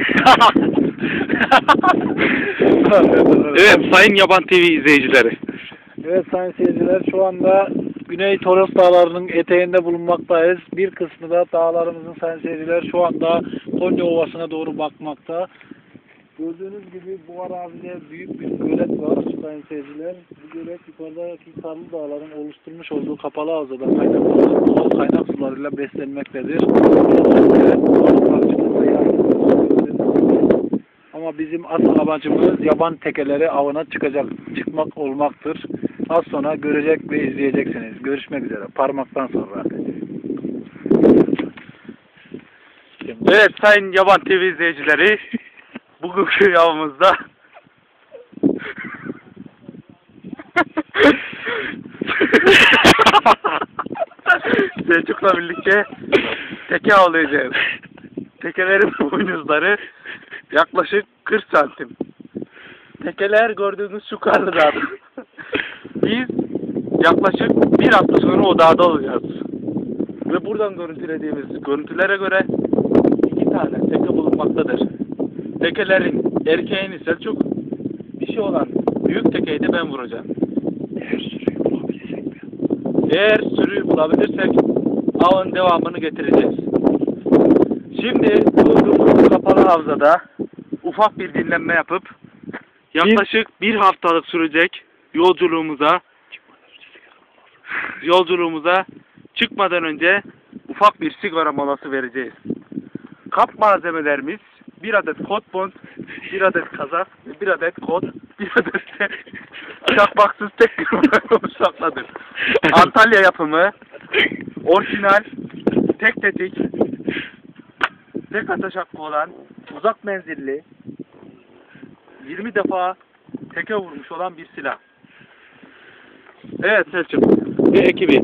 evet sayın Yaban TV izleyicileri. Evet sayın seyirciler şu anda Güney Toros Dağları'nın eteğinde bulunmaktayız. Bir kısmı da dağlarımızın sayın seyirciler şu anda Konya Ovası'na doğru bakmakta. Gördüğünüz gibi bu arazide büyük bir gölet var sayın seyirciler. Bu gölet yukarıdaki Karlı Dağların oluşturmuş olduğu kapalı havzada kaynak kaynak sularıyla beslenmektedir. Evet, yaygın. Ama bizim asıl amacımız yaban tekeleri avına çıkacak, çıkmak olmaktır. Az sonra görecek ve izleyeceksiniz. Görüşmek üzere. Parmaktan sonra. Evet sayın Yaban TV izleyicileri. Bugünkü yavımızda Selçuk'la birlikte teke avlayacağız. Tekelerin boynuzları yaklaşık 40 santim. Tekeler gördüğünüz şu karlı dağda. Biz yaklaşık bir hafta sonra o dağda olacağız. Ve buradan görüntülediğimiz görüntülere göre iki tane teke bulunmaktadır. Tekelerin erkeğini Selçuk, dişi olan büyük tekeyi de ben vuracağım. Eğer sürüyü bulabilirsek avın devamını getireceğiz. Şimdi bulunduğumuz kapalı havzada ufak bir dinlenme yapıp yaklaşık bir haftalık sürecek yolculuğumuza yolculuğumuza çıkmadan önce ufak bir sigara molası vereceğiz. Kap malzemelerimiz bir adet kot bond, bir adet kazak, ve bir adet kot, bir adet de çakmaksız tek bir oluşmaktadır. Antalya yapımı, orijinal, tek tetik, tek ateş hakkı olan, uzak menzilli, 20 defa teke vurmuş olan bir silah. Evet Selçuk, ve ekibi.